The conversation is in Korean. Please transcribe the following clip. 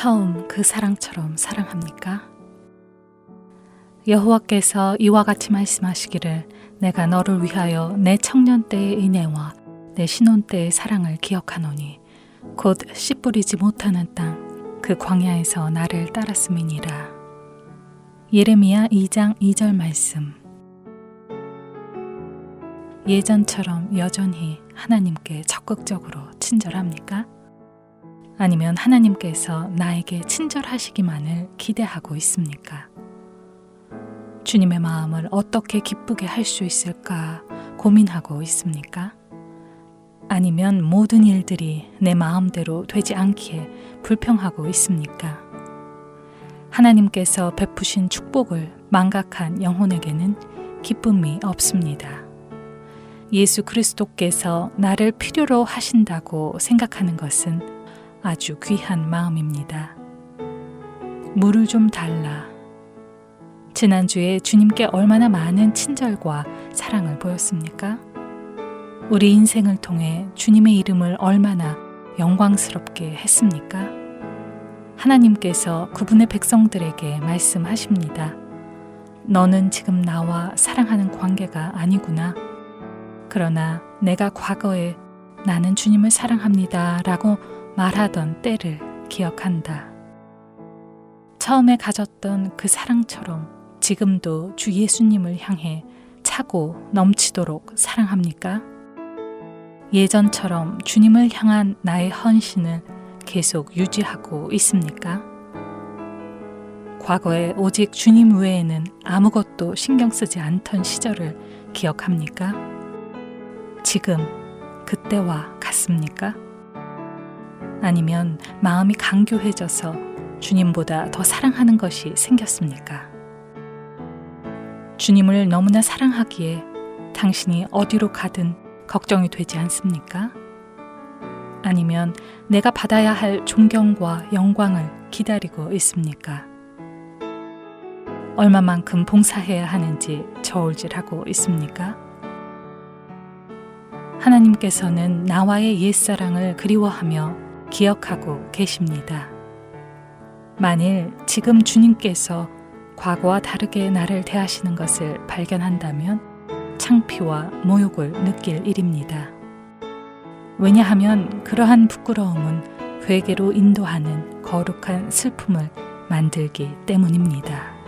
처음 그 사랑처럼 사랑합니까? 여호와께서 이와 같이 말씀하시기를 내가 너를 위하여 내 청년 때의 인애와 내 신혼 때의 사랑을 기억하노니 곧 씨 뿌리지 못하는 땅 그 광야에서 나를 따랐음이니라. 예레미야 2장 2절 말씀 예전처럼 여전히 하나님께 적극적으로 친절합니까? 아니면 하나님께서 나에게 친절하시기만을 기대하고 있습니까? 주님의 마음을 어떻게 기쁘게 할 수 있을까 고민하고 있습니까? 아니면 모든 일들이 내 마음대로 되지 않기에 불평하고 있습니까? 하나님께서 베푸신 축복을 망각한 영혼에게는 기쁨이 없습니다. 예수 그리스도께서 나를 필요로 하신다고 생각하는 것은 아주 귀한 마음입니다. 물을 좀 달라. 지난주에 주님께 얼마나 많은 친절과 사랑을 보였습니까? 우리 인생을 통해 주님의 이름을 얼마나 영광스럽게 했습니까? 하나님께서 그분의 백성들에게 말씀하십니다. 너는 지금 나와 사랑하는 관계가 아니구나. 그러나 내가 과거에 나는 주님을 사랑합니다 라고 말하던 때를 기억한다. 처음에 가졌던 그 사랑처럼 지금도 주 예수님을 향해 차고 넘치도록 사랑합니까? 예전처럼 주님을 향한 나의 헌신을 계속 유지하고 있습니까? 과거에 오직 주님 외에는 아무것도 신경 쓰지 않던 시절을 기억합니까? 지금 그때와 같습니까? 아니면 마음이 강교해져서 주님보다 더 사랑하는 것이 생겼습니까? 주님을 너무나 사랑하기에 당신이 어디로 가든 걱정이 되지 않습니까? 아니면 내가 받아야 할 존경과 영광을 기다리고 있습니까? 얼마만큼 봉사해야 하는지 저울질하고 있습니까? 하나님께서는 나와의 옛사랑을 그리워하며 기억하고 계십니다. 만일 지금 주님께서 과거와 다르게 나를 대하시는 것을 발견한다면 창피와 모욕을 느낄 일입니다. 왜냐하면 그러한 부끄러움은 회개로 인도하는 거룩한 슬픔을 만들기 때문입니다.